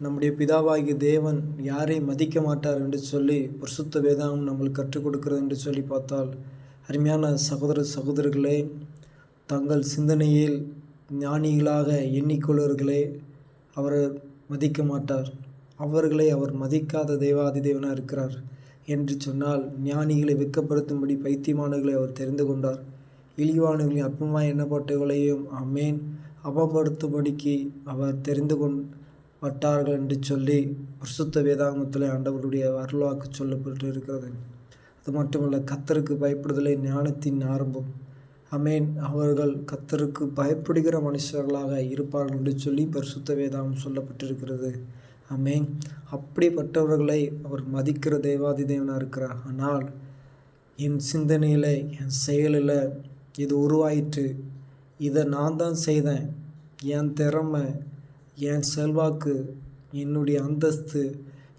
நம்முடைய பிதாவாகிய தேவன் யாரை மதிக்க மாட்டார் என்று சொல்லி பிரசுத்த வேதாகம் நம்மளுக்கு கற்றுக் கொடுக்கிறது என்று சொல்லி பார்த்தால் அருமையான சகோதர சகோதரர்களே தங்கள் சிந்தனையில் ஞானிகளாக எண்ணிக்கொள்வர்களே அவர் மதிக்க மாட்டார். அவர்களை அவர் மதிக்காத தேவாதி தேவனாக இருக்கிறார் என்று சொன்னால் ஞானிகளை வெட்கப்படுத்தும்படி பைத்தியமானவர்களை அவர் தெரிந்து கொண்டார். இழிவானவர்களின் அற்பமாய் எண்ணப்பட்டவர்களையும் அமேன் அவப்படுத்தும்படிக்கு அவர் தெரிந்து கொண் பட்டார்கள் என்று சொல்லி பரிசுத்த வேதாகமத்தில் ஆண்டவருடைய வரலாக்கு சொல்லப்பட்டு இருக்கிறது அது மட்டுமல்ல கத்தருக்கு பயப்படுதலை ஞானத்தின் ஆரம்பம். அமேன் அவர்கள் கத்தருக்கு பயப்படுகிற மனுஷர்களாக இருப்பார்கள் என்று சொல்லி பரிசுத்த வேதாகம் சொல்லப்பட்டிருக்கிறது. அமேன் அப்படிப்பட்டவர்களை அவர் மதிக்கிற தேவாதி தேவனாக இருக்கிறார். ஆனால் என் சிந்தனையில் என் செயலில் இது உருவாயிற்று. இதை நான் தான் செய்தேன். என் திறமை என் செல்வாக்கு என்னுடைய அந்தஸ்து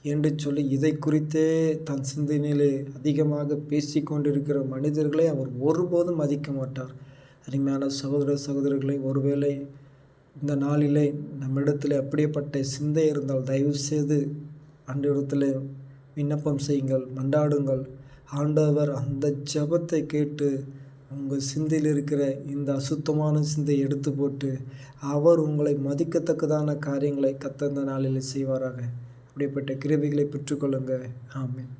என்று சொல்லி இதை குறித்தே தன் சிந்தனையிலே அதிகமாக பேசி கொண்டிருக்கிற மனிதர்களை அவர் ஒருபோதும் மதிக்க மாட்டார். அருமையான சகோதர சகோதரர்களை ஒருவேளை இந்த நாளிலே நம்மிடத்தில் அப்படியேப்பட்ட சிந்தை இருந்தால் தயவு செய்து அன்றிடத்தில் விண்ணப்பம் செய்யுங்கள் மண்டாடுங்கள் ஆண்டவர் அந்த ஜபத்தை கேட்டு உங்கள் சிந்தையில் இருக்கிற இந்த அசுத்தமான சிந்தையை எடுத்து போட்டு அவர் உங்களை மதிக்கத்தக்கதான காரியங்களை கத்தந்த நாளில் செய்வாராக. அப்படிப்பட்ட கிருபிகளை பெற்றுக்கொள்ளுங்க. ஆமேன்.